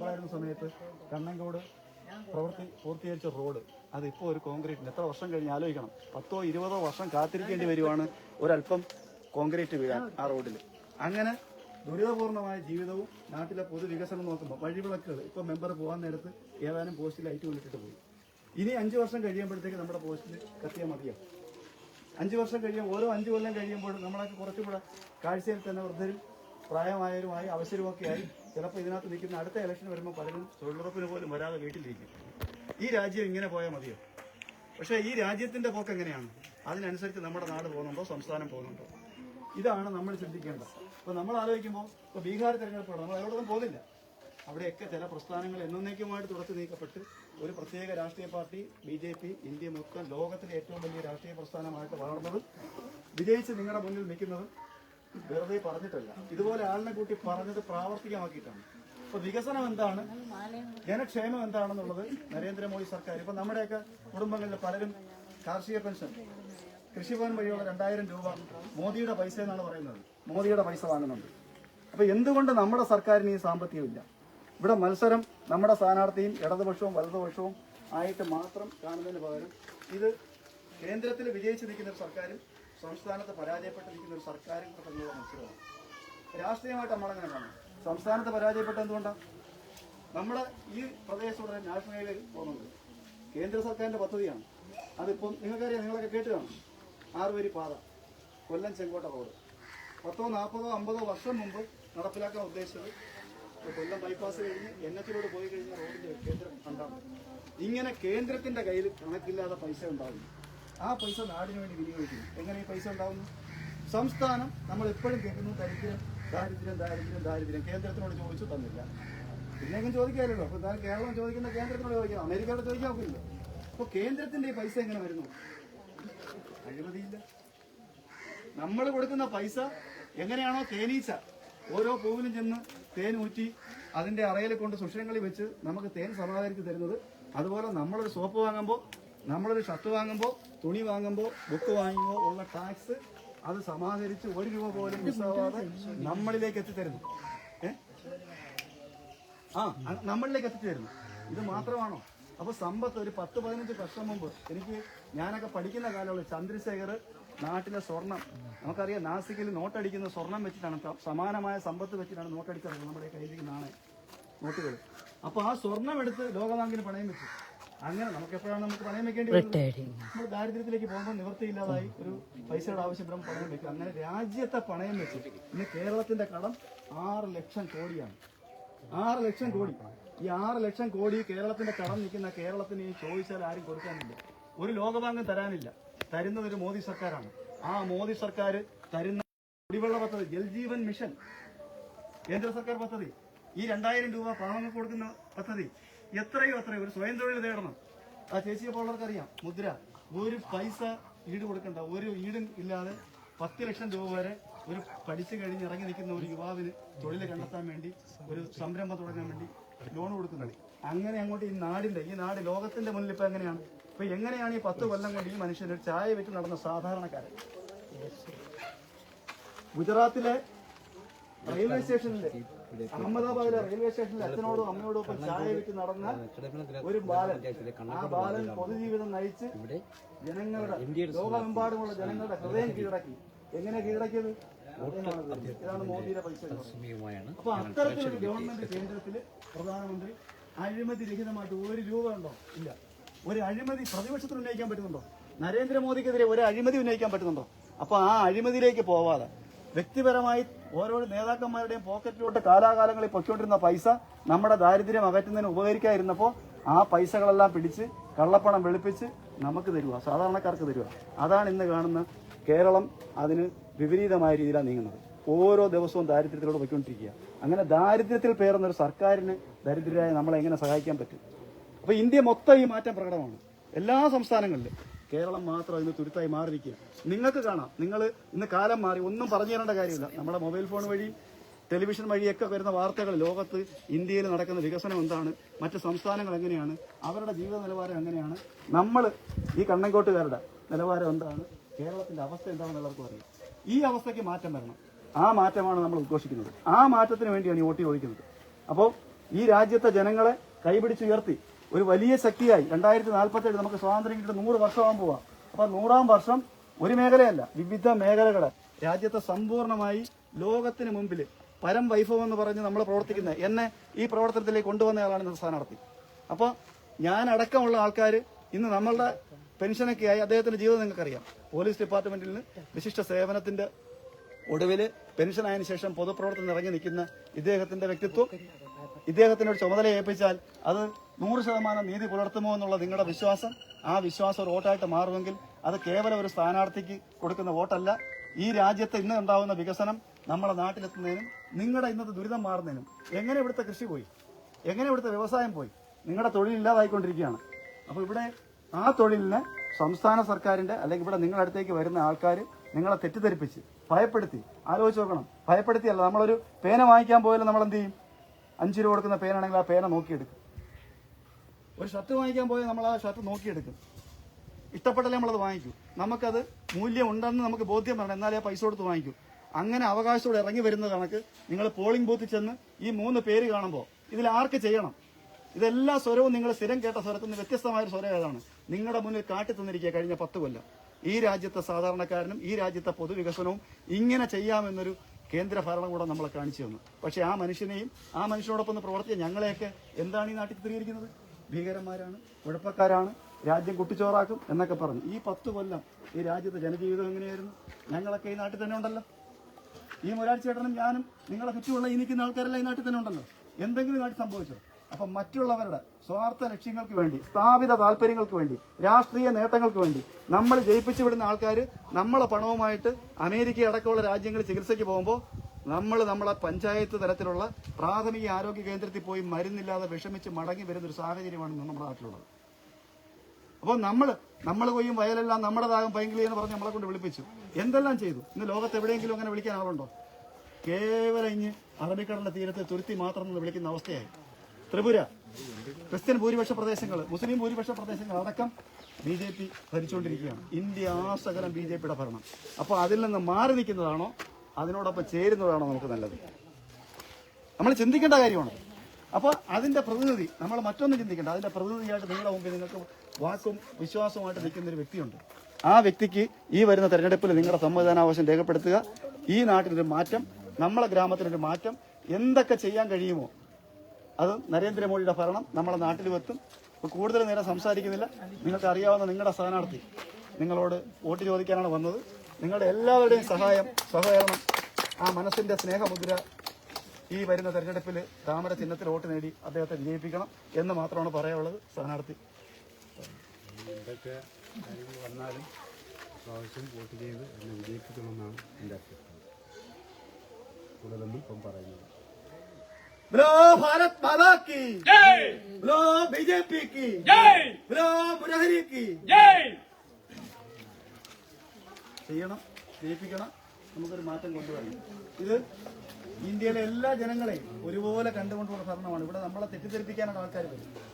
മെമ്പറായിരുന്ന സമയത്ത് കണ്ണങ്കോട് പ്രവൃത്തി പൂർത്തീകരിച്ച റോഡ്. അതിപ്പോൾ ഒരു കോൺക്രീറ്റിന് എത്ര വർഷം കഴിഞ്ഞ് ആലോചിക്കണം. പത്തോ ഇരുപതോ വർഷം കാത്തിരിക്കേണ്ടി വരുവാണ് ഒരല്പം കോൺക്രീറ്റ് വീഴാൻ ആ റോഡിൽ അങ്ങനെ ദുരിതപൂർണമായ ജീവിതവും നാട്ടിലെ പൊതുവികസനം നോക്കുമ്പോൾ വഴിവിളക്കുകൾ. ഇപ്പോൾ മെമ്പർ പോകാൻ നേരത്ത് ഏതാനും പോസ്റ്റിൽ ലൈറ്റ് കൊണ്ടിട്ട് പോയി. ഇനി അഞ്ച് വർഷം കഴിയുമ്പോഴത്തേക്ക് നമ്മുടെ പോസ്റ്റിൽ കത്തിയാൽ മതിയാവും അഞ്ച് വർഷം കഴിയും ഓരോ അഞ്ച് കൊല്ലം കഴിയുമ്പോഴും നമ്മളൊക്കെ കുറച്ചുകൂടെ കാഴ്ചയിൽ തന്നെ വൃദ്ധരും പ്രായമായവരുമായി അവസരമൊക്കെ ആയി ചിലപ്പോൾ ഇതിനകത്ത് നിൽക്കുന്ന അടുത്ത ഇലക്ഷൻ വരുമ്പോൾ പലരും തൊഴിലുറപ്പിന് പോലും വരാതെ വീട്ടിലിരിക്കും. ഈ രാജ്യം ഇങ്ങനെ പോയാൽ മതിയോ? പക്ഷേ ഈ രാജ്യത്തിന്റെ പോക്ക് എങ്ങനെയാണ്? അതിനനുസരിച്ച് നമ്മുടെ നാട് പോകുന്നുണ്ടോ സംസ്ഥാനം പോകുന്നുണ്ടോ? ഇതാണ് നമ്മൾ ചിന്തിക്കേണ്ടത്. അപ്പോൾ നമ്മൾ ആലോചിക്കുമ്പോൾ ഇപ്പോൾ ബീഹാർ തിരഞ്ഞെടുപ്പാണ് നമ്മൾ എവിടെയൊന്നും പോകുന്നില്ല അവിടെയൊക്കെ ചില പ്രസ്ഥാനങ്ങൾ എന്നേക്കുമായിട്ട് തുടച്ചു നീക്കപ്പെട്ട് ഒരു പ്രത്യേക രാഷ്ട്രീയ party B J P India മൊത്തം ലോകത്തിലെ ഏറ്റവും വലിയ രാഷ്ട്രീയ പ്രസ്ഥാനമായിട്ട് വളർന്നതും വിജയിച്ച് നിങ്ങളുടെ മുന്നിൽ നിൽക്കുന്നതും വെറുതെ പറഞ്ഞിട്ടല്ല. ഇതുപോലെ ആളിനെ കൂട്ടി പറഞ്ഞത് പ്രാവർത്തികമാക്കിയിട്ടാണ്. അപ്പൊ വികസനം എന്താണ്? ജനക്ഷേമം എന്താണെന്നുള്ളത് നരേന്ദ്രമോദി സർക്കാർ. ഇപ്പൊ നമ്മുടെയൊക്കെ കുടുംബങ്ങളിൽ പലരും കാർഷിക പെൻഷൻ കൃഷിഭവൻ വഴിയുള്ള രണ്ടായിരം രൂപ മോദിയുടെ പൈസ എന്നാണ് പറയുന്നത്. മോദിയുടെ പൈസ വാങ്ങുന്നുണ്ട്. അപ്പൊ എന്തുകൊണ്ട് നമ്മുടെ സർക്കാരിന് ഈ സാമ്പത്തികമില്ല? ഇവിടെ മത്സരം നമ്മുടെ സ്ഥാനാർത്ഥിയും ഇടതുപക്ഷവും വലതുപക്ഷവും ആയിട്ട് മാത്രം കാണുന്നതിന് പകരം ഇത് കേന്ദ്രത്തിൽ വിജയിച്ചു നിൽക്കുന്ന സർക്കാരും സംസ്ഥാനത്ത് പരാജയപ്പെട്ടിരിക്കുന്ന ഒരു സർക്കാരും കൂടെ മനസ്സിലാണ് രാഷ്ട്രീയമായിട്ട് നമ്മളങ്ങനെ കാണും? സംസ്ഥാനത്ത് പരാജയപ്പെട്ട എന്തുകൊണ്ടാണ് നമ്മുടെ ഈ പ്രദേശത്തൂടെ നാഷണൽ ഹൈവേ പോകുന്നുണ്ട്. കേന്ദ്ര സർക്കാരിന്റെ പദ്ധതിയാണ്. അതിപ്പം നിങ്ങൾക്കറിയാം നിങ്ങളൊക്കെ കേട്ട് കാണും. ആറുവരി പാത കൊല്ലം ചെങ്കോട്ട റോഡ്. പത്തോ നാൽപ്പതോ അമ്പതോ വർഷം മുമ്പ് നടപ്പിലാക്കാൻ ഉദ്ദേശിച്ചത് കൊല്ലം ബൈപ്പാസ് കഴിഞ്ഞ് എൻ പോയി കഴിഞ്ഞ റോഡിന്റെ കേന്ദ്രം കണ്ടാണ് ഇങ്ങനെ കേന്ദ്രത്തിന്റെ കയ്യിൽ കണക്കില്ലാതെ പൈസ ഉണ്ടാകുന്നു ആ പൈസ നാടിന് വേണ്ടി വിനിയോഗിക്കുന്നു. എങ്ങനെ ഈ പൈസ ഉണ്ടാവുന്നു? സംസ്ഥാനം നമ്മൾ എപ്പോഴും കേൾക്കുന്നു ദരിദ്രം ദാരിദ്ര്യം ദാരിദ്ര്യം ദാരിദ്ര്യം. കേന്ദ്രത്തിനോട് ചോദിച്ചു തന്നില്ല. പിന്നെങ്കിലും ചോദിക്കാമല്ലോ അപ്പൊ താൻ കേരളം ചോദിക്കുന്ന കേന്ദ്രത്തിനോട് ചോദിക്കാം. അമേരിക്കയോട് ചോദിക്കാൻ ഒക്കില്ലല്ലോ. അപ്പൊ കേന്ദ്രത്തിന്റെ ഈ പൈസ എങ്ങനെ വരുന്നു? അഴിമതിയില്ല. നമ്മൾ കൊടുക്കുന്ന പൈസ എങ്ങനെയാണോ തേനീച്ച. ഓരോ പൂവിലും ചെന്ന് തേൻ ഊറ്റി അതിന്റെ അറയിൽ കൊണ്ട് സുഷിരങ്ങളിൽ വെച്ച് നമുക്ക് തേൻ സമാഹരിച്ച് തരുന്നത്. അതുപോലെ നമ്മളൊരു സോപ്പ് വാങ്ങുമ്പോൾ നമ്മളൊരു ഷർട്ട് വാങ്ങുമ്പോൾ തുണി വാങ്ങുമ്പോൾ ബുക്ക് വാങ്ങുമ്പോൾ ഉള്ള ടാക്സ് അത് സമാഹരിച്ച് ഒരു രൂപ പോലും മിസ്സാവാതെ നമ്മളിലേക്ക് എത്തിത്തരുന്നു. ആ നമ്മളിലേക്ക് എത്തിച്ചേരുന്നു ഇത് മാത്രമാണോ? അപ്പൊ സമ്പത്ത് ഒരു പത്ത് പതിനഞ്ച് വർഷം മുമ്പ് എനിക്ക് ഞാനൊക്കെ പഠിക്കുന്ന കാലമുള്ള ചന്ദ്രശേഖർ നാട്ടിലെ സ്വർണം. നമുക്കറിയാം നാസിക്കിൽ നോട്ടടിക്കുന്ന സ്വർണം വെച്ചിട്ടാണ് സമാനമായ സമ്പത്ത് വെച്ചിട്ടാണ് നോട്ടടിക്കുന്നത് നമ്മുടെ കയ്യിലിരിക്കുന്ന നാണയം നോട്ടുകൾ. അപ്പൊ ആ സ്വർണം എടുത്ത് ലോകബാങ്കിന് പണയം വെച്ചു. അങ്ങനെ നമുക്ക് എപ്പോഴാണ് നമുക്ക് പണയം വെക്കേണ്ടി വരുന്നത് നമ്മൾ ദാരിദ്ര്യത്തിലേക്ക് പോകുമ്പോൾ നിവൃത്തിയില്ലാതായി ഒരു പൈസയുടെ ആവശ്യപ്പെടുമ്പോൾ പണയം വെക്കും അങ്ങനെ രാജ്യത്തെ പണയം വെച്ച് ഇന്ന് കേരളത്തിന്റെ കടം ആറ് ലക്ഷം കോടിയാണ്. ആറ് ലക്ഷം കോടി. ഈ ആറ് ലക്ഷം കോടി കേരളത്തിന്റെ കടം നിൽക്കുന്ന കേരളത്തിന് ഈ ചോദിച്ചാൽ ആരും കൊടുക്കാനില്ല. ഒരു ലോകബാങ്കും തരാനില്ല. തരുന്നത് ഒരു മോദി സർക്കാരാണ്. ആ മോദി സർക്കാർ തരുന്ന കുടിവെള്ള പദ്ധതി ജൽജീവൻ മിഷൻ കേന്ദ്ര സർക്കാർ പദ്ധതി ഈ രണ്ടായിരം രൂപ പാവങ്ങൾക്ക് കൊടുക്കുന്ന പദ്ധതി എത്രയോ എത്രയോ. ഒരു സ്വയം തൊഴിൽ നേടണം ആ ചേച്ചിയെ പോലുള്ളവർക്ക് അറിയാം. മുദ്ര. ഒരു പൈസ ഈട് കൊടുക്കണ്ട. ഒരു ഈടും ഇല്ലാതെ പത്ത് ലക്ഷം രൂപ വരെ ഒരു പഠിച്ചു കഴിഞ്ഞ് ഇറങ്ങി നിൽക്കുന്ന ഒരു യുവാവിന് തൊഴിൽ കണ്ടെത്താൻ വേണ്ടി ഒരു സംരംഭം തുടങ്ങാൻ വേണ്ടി ലോൺ കൊടുക്കുന്നത് അങ്ങനെ അങ്ങോട്ട് ഈ നാടിന്റെ ഈ നാട് ലോകത്തിന്റെ മുന്നിൽ ഇപ്പൊ എങ്ങനെയാണ്? ഇപ്പൊ എങ്ങനെയാണ് ഈ പത്ത് കൊല്ലം കൊണ്ട് ഈ മനുഷ്യന് ചായ വെച്ച് നടന്ന സാധാരണക്കാരൻ? ഗുജറാത്തിലെ റെയിൽവേ സ്റ്റേഷനിലെ അഹമ്മദാബാദിലെ റെയിൽവേ സ്റ്റേഷനിൽ അച്ഛനോടും അമ്മയോടും ഒപ്പം ചായ വിറ്റ് നടന്ന ഒരു ബാലൻ. ആ ബാലൻ പൊതുജീവിതം നയിച്ച് ജനങ്ങളുടെ ലോകമെമ്പാടുമുള്ള ജനങ്ങളുടെ ഹൃദയം കീഴടക്കി. എങ്ങനെ കീഴടക്കിയത്. ഇതാണ് മോദിയുടെ പൈസ. അപ്പൊ അത്തരത്തിലൊരു ഗവൺമെന്റ് കേന്ദ്രത്തിൽ പ്രധാനമന്ത്രി അഴിമതി രഹിതമായിട്ട് ഒരു രൂപ ഉണ്ടോ? ഇല്ല. ഒരു അഴിമതി പ്രതിപക്ഷത്തിന് ഉന്നയിക്കാൻ പറ്റുന്നുണ്ടോ? നരേന്ദ്രമോദിക്കെതിരെ ഒരു അഴിമതി ഉന്നയിക്കാൻ പറ്റുന്നുണ്ടോ? അപ്പൊ ആ അഴിമതിയിലേക്ക് പോവാതെ വ്യക്തിപരമായി ഓരോ നേതാക്കന്മാരുടെയും പോക്കറ്റിലോട്ട് കാലാകാലങ്ങളിൽ പൊയ്ക്കൊണ്ടിരുന്ന പൈസ നമ്മുടെ ദാരിദ്ര്യം അകറ്റുന്നതിന് ഉപകരിക്കാതിരുന്നപ്പോൾ ആ പൈസകളെല്ലാം പിടിച്ച് കള്ളപ്പണം വെളുപ്പിച്ച് നമുക്ക് തരുക സാധാരണക്കാർക്ക് തരുക അതാണ് ഇന്ന് കാണുന്ന കേരളം അതിന് വിപരീതമായ രീതിയിലാണ് നീങ്ങുന്നത്. ഓരോ ദിവസവും ദാരിദ്ര്യത്തിലൂടെ പോയിക്കൊണ്ടിരിക്കുക. അങ്ങനെ ദാരിദ്ര്യത്തിൽ പേറുന്ന ഒരു സർക്കാരിന് ദരിദ്രരായ നമ്മളെ എങ്ങനെ സഹായിക്കാൻ പറ്റും? അപ്പോൾ ഇന്ത്യ മൊത്തം ഈ മാറ്റം പ്രകടമാണ്. എല്ലാ സംസ്ഥാനങ്ങളിലും. കേരളം മാത്രം അതിന് തുരുത്തായി മാറിയിരിക്കുക നിങ്ങൾക്ക് കാണാം. നിങ്ങൾ ഇന്ന് കാലം മാറി ഒന്നും പറഞ്ഞു തരേണ്ട കാര്യമില്ല. നമ്മുടെ മൊബൈൽ ഫോൺ വഴി ടെലിവിഷൻ വഴിയൊക്കെ വരുന്ന വാർത്തകൾ ലോകത്ത് ഇന്ത്യയിൽ നടക്കുന്ന വികസനം എന്താണ് മറ്റ് സംസ്ഥാനങ്ങൾ എങ്ങനെയാണ് അവരുടെ ജീവിത നിലവാരം എങ്ങനെയാണ് നമ്മൾ ഈ കണ്ണങ്കോട്ടുകാരുടെ നിലവാരം എന്താണ് കേരളത്തിന്റെ അവസ്ഥ എന്താണെന്ന് എല്ലാവർക്കും അറിയാം. ഈ അവസ്ഥയ്ക്ക് മാറ്റം വരണം. ആ മാറ്റമാണ് നമ്മൾ ഉദ്ഘോഷിക്കുന്നത്. ആ മാറ്റത്തിന് വേണ്ടിയാണ് ഈ വോട്ട് ചോദിക്കുന്നത്. അപ്പോൾ ഈ രാജ്യത്തെ ജനങ്ങളെ കൈപിടിച്ചുയർത്തി ഒരു വലിയ ശക്തിയായി. രണ്ടായിരത്തി നാൽപ്പത്തേഴ് നമുക്ക് സ്വാതന്ത്ര്യം കിട്ടുന്ന നൂറ് വർഷമാകാൻ പോവാം. അപ്പൊ നൂറാം വർഷം ഒരു മേഖലയല്ല വിവിധ മേഖലകളെ. രാജ്യത്തെ സമ്പൂർണമായി ലോകത്തിന് മുമ്പിൽ പരം വൈഭവം എന്ന് പറഞ്ഞ് നമ്മൾ പ്രവർത്തിക്കുന്ന എന്നെ ഈ പ്രവർത്തനത്തിലേക്ക് കൊണ്ടുവന്നയാളാണ് ഇന്നത്തെ സ്ഥാനാർത്ഥി. അപ്പോൾ ഞാൻ അടക്കമുള്ള ആൾക്കാർ ഇന്ന് നമ്മളുടെ പെൻഷനൊക്കെ ആയി അദ്ദേഹത്തിന്റെ ജീവിതം നിങ്ങൾക്കറിയാം. പോലീസ് ഡിപ്പാർട്ട്മെന്റിൽ നിന്ന് വിശിഷ്ട സേവനത്തിന്റെ ഒടുവിൽ പെൻഷൻ ആയതിനു ശേഷം പൊതുപ്രവർത്തനം ഇറങ്ങി നിൽക്കുന്ന ഇദ്ദേഹത്തിന്റെ വ്യക്തിത്വം ഇദ്ദേഹത്തിനോട് ചുമതല ഏൽപ്പിച്ചാൽ അത് നൂറ് ശതമാനം നീതി പുലർത്തുമോ എന്നുള്ള നിങ്ങളുടെ വിശ്വാസം ആ വിശ്വാസം ഒരു വോട്ടായിട്ട് മാറുമെങ്കിൽ അത് കേവലം ഒരു സ്ഥാനാർത്ഥിക്ക് കൊടുക്കുന്ന വോട്ടല്ല. ഈ രാജ്യത്ത് ഇന്ന് ഉണ്ടാവുന്ന വികസനം നമ്മുടെ നാട്ടിലെത്തുന്നതിനും നിങ്ങളുടെ ഇന്നത്തെ ദുരിതം മാറുന്നതിനും എങ്ങനെ ഇവിടുത്തെ കൃഷി പോയി? എങ്ങനെ ഇവിടുത്തെ വ്യവസായം പോയി? നിങ്ങളുടെ തൊഴിലില്ലാതായിക്കൊണ്ടിരിക്കുകയാണ് അപ്പോൾ ഇവിടെ ആ തൊഴിലിനെ സംസ്ഥാന സർക്കാരിന്റെ അല്ലെങ്കിൽ ഇവിടെ നിങ്ങളുടെ അടുത്തേക്ക് വരുന്ന ആൾക്കാർ നിങ്ങളെ തെറ്റിദ്ധരിപ്പിച്ച് ഭയപ്പെടുത്തി ആലോചിച്ച് നോക്കണം. ഭയപ്പെടുത്തിയല്ല നമ്മളൊരു പേന വാങ്ങിക്കാൻ പോയാലും നമ്മൾ എന്ത് ചെയ്യും? അഞ്ച് രൂപ കൊടുക്കുന്ന പേനാണെങ്കിൽ ആ പേന നോക്കിയെടുക്കും. ഒരു ഷർട്ട് വാങ്ങിക്കാൻ പോയാൽ നമ്മൾ ആ ഷർട്ട് നോക്കിയെടുക്കും. ഇഷ്ടപ്പെട്ടാലേ നമ്മളത് വാങ്ങിക്കൂ. നമുക്കത് മൂല്യം ഉണ്ടെന്ന് നമുക്ക് ബോധ്യം വേണം എന്നാലേ പൈസ കൊടുത്ത് വാങ്ങിക്കൂ. അങ്ങനെ അവകാശത്തോടെ ഇറങ്ങി വരുന്ന കണക്ക് നിങ്ങൾ പോളിംഗ് ബൂത്തിൽ ചെന്ന് ഈ മൂന്ന് പേര് കാണുമ്പോൾ ഇതിൽ ആർക്ക് ചെയ്യണം? ഇതെല്ലാ സ്വരവും നിങ്ങൾ സ്ഥിരം കേട്ട സ്വരത്തിൽ നിന്ന് വ്യത്യസ്തമായ സ്വരം ഏതാണ്? നിങ്ങളുടെ മുന്നിൽ കാട്ടി തന്നിരിക്കുക കഴിഞ്ഞ പത്ത് കൊല്ലം. ഈ രാജ്യത്തെ സാധാരണക്കാരനും ഈ രാജ്യത്തെ പൊതുവികസനവും ഇങ്ങനെ ചെയ്യാമെന്നൊരു കേന്ദ്ര ഭരണകൂടം നമ്മളെ കാണിച്ചു തന്നു. പക്ഷേ ആ മനുഷ്യനെയും ആ മനുഷ്യനോടൊപ്പം ഒന്ന് പ്രവർത്തിച്ച ഞങ്ങളെയൊക്കെ എന്താണ് ഈ നാട്ടിൽ ചിത്രീകരിക്കുന്നത്? ഭീകരന്മാരാണ് കുഴപ്പക്കാരാണ് രാജ്യം കുട്ടിച്ചോറാക്കും എന്നൊക്കെ പറഞ്ഞു. ഈ പത്ത് കൊല്ലം ഈ രാജ്യത്തെ ജനജീവിതം എങ്ങനെയായിരുന്നു? ഞങ്ങളൊക്കെ ഈ നാട്ടിൽ തന്നെ ഉണ്ടല്ലോ. ഈ മുരാരി ചേട്ടനും ഞാനും നിങ്ങളെ ചുറ്റുമുള്ള ഈ നിൽക്കുന്ന ആൾക്കാരെല്ലാം ഈ നാട്ടിൽ തന്നെ ഉണ്ടല്ലോ. എന്തെങ്കിലും നാട്ടിൽ സംഭവിച്ചോ? അപ്പം മറ്റുള്ളവരുടെ സ്വാർത്ഥ ലക്ഷ്യങ്ങൾക്ക് വേണ്ടി സ്ഥാപിത താല്പര്യങ്ങൾക്ക് വേണ്ടി രാഷ്ട്രീയ നേട്ടങ്ങൾക്ക് വേണ്ടി നമ്മൾ ജയിപ്പിച്ചു വിടുന്ന ആൾക്കാർ നമ്മളെ പണവുമായിട്ട് അമേരിക്ക അടക്കമുള്ള രാജ്യങ്ങളിൽ ചികിത്സയ്ക്ക് പോകുമ്പോൾ നമ്മൾ നമ്മളെ പഞ്ചായത്ത് തലത്തിലുള്ള പ്രാഥമിക ആരോഗ്യ കേന്ദ്രത്തിൽ പോയി മരുന്നില്ലാതെ വിഷമിച്ച് മടങ്ങി വരുന്ന ഒരു സാഹചര്യമാണ് നമ്മുടെ നാട്ടിലുള്ളത്. അപ്പോൾ നമ്മൾ നമ്മൾ കൊയ്യും വയലെല്ലാം നമ്മുടേതാകും പൈങ്കിളി എന്ന് പറഞ്ഞ് നമ്മളെ കൊണ്ട് വിളിപ്പിച്ചു. എന്തെല്ലാം ചെയ്തു? ഇന്ന് ലോകത്ത് എവിടെയെങ്കിലും അങ്ങനെ വിളിക്കാൻ ആളുണ്ടോ? കേവലം ഇഞ്ഞ് അറബിക്കടലിന്റെ തീരത്തെ തുരുത്തി മാത്രം വിളിക്കുന്ന അവസ്ഥയായി. ത്രിപുര. ക്രിസ്ത്യൻ ഭൂരിപക്ഷ പ്രദേശങ്ങൾ മുസ്ലിം ഭൂരിപക്ഷ പ്രദേശങ്ങൾ അടക്കം ബി ജെ പി ഭരിച്ചുകൊണ്ടിരിക്കുകയാണ് ഇന്ത്യ ആസകലം ബി ജെ പിയുടെ ഭരണം. അപ്പോൾ അതിൽ നിന്ന് മാറി നിൽക്കുന്നതാണോ? അതിനോടൊപ്പം ചേരുന്നതാണോ നമുക്ക് നല്ലത്? നമ്മൾ ചിന്തിക്കേണ്ട കാര്യമാണ്. അപ്പോൾ അതിന്റെ പ്രതിനിധി നമ്മൾ മറ്റൊന്നും ചിന്തിക്കേണ്ട. അതിന്റെ പ്രതിനിധിയായിട്ട് നിങ്ങളുടെ മുമ്പിൽ നിങ്ങൾക്ക് വാക്കും വിശ്വാസവുമായിട്ട് നിൽക്കുന്ന ഒരു വ്യക്തിയുണ്ട്. ആ വ്യക്തിക്ക് ഈ വരുന്ന തെരഞ്ഞെടുപ്പിൽ നിങ്ങളുടെ സമ്മതിദാനാവശ്യം രേഖപ്പെടുത്തുക. ഈ നാട്ടിലൊരു മാറ്റം നമ്മളെ ഗ്രാമത്തിനൊരു മാറ്റം. എന്തൊക്കെ ചെയ്യാൻ കഴിയുമോ അത് നരേന്ദ്രമോദിയുടെ ഭരണം നമ്മുടെ നാട്ടിലും എത്തും ഇപ്പോൾ കൂടുതൽ നേരം സംസാരിക്കുന്നില്ല. നിങ്ങൾക്ക് അറിയാവുന്ന നിങ്ങളുടെ സ്ഥാനാർത്ഥി നിങ്ങളോട് വോട്ട് ചോദിക്കാനാണ് വന്നത്. നിങ്ങളുടെ എല്ലാവരുടെയും സഹായം സഹകരണം ആ മനസ്സിന്റെ സ്നേഹമുദ്ര ഈ വരുന്ന തെരഞ്ഞെടുപ്പിൽ താമര ചിഹ്നത്തിൽ വോട്ട് നേടി അദ്ദേഹത്തെ വിജയിപ്പിക്കണം എന്ന് മാത്രമാണ് പറയാനുള്ളത് സ്ഥാനാർത്ഥി. എന്തൊക്കെ വന്നാലും വോട്ട് ചെയ്ത് എന്നെ വിജയിപ്പിക്കണമെന്നാണ് എന്റെ അഭ്യർത്ഥന. കൂടുതലൊന്നും ഇപ്പം പറയുന്നത് ബലോ भारत മാതാ की ब्रो बीजेपी की ബലോ മുരഹരി കി. ചെയ്യണം ജയിപ്പിക്കണം. നമുക്കൊരു മാറ്റം കൊണ്ടുവരണം. ഇത് ഇന്ത്യയിലെ എല്ലാ ജനങ്ങളെയും ഒരുപോലെ കണ്ടുകൊണ്ടുള്ള ഭരണമാണ്. ഇവിടെ നമ്മളെ തെറ്റിദ്ധരിപ്പിക്കാനാണ് ആൾക്കാർ വരുന്നത്.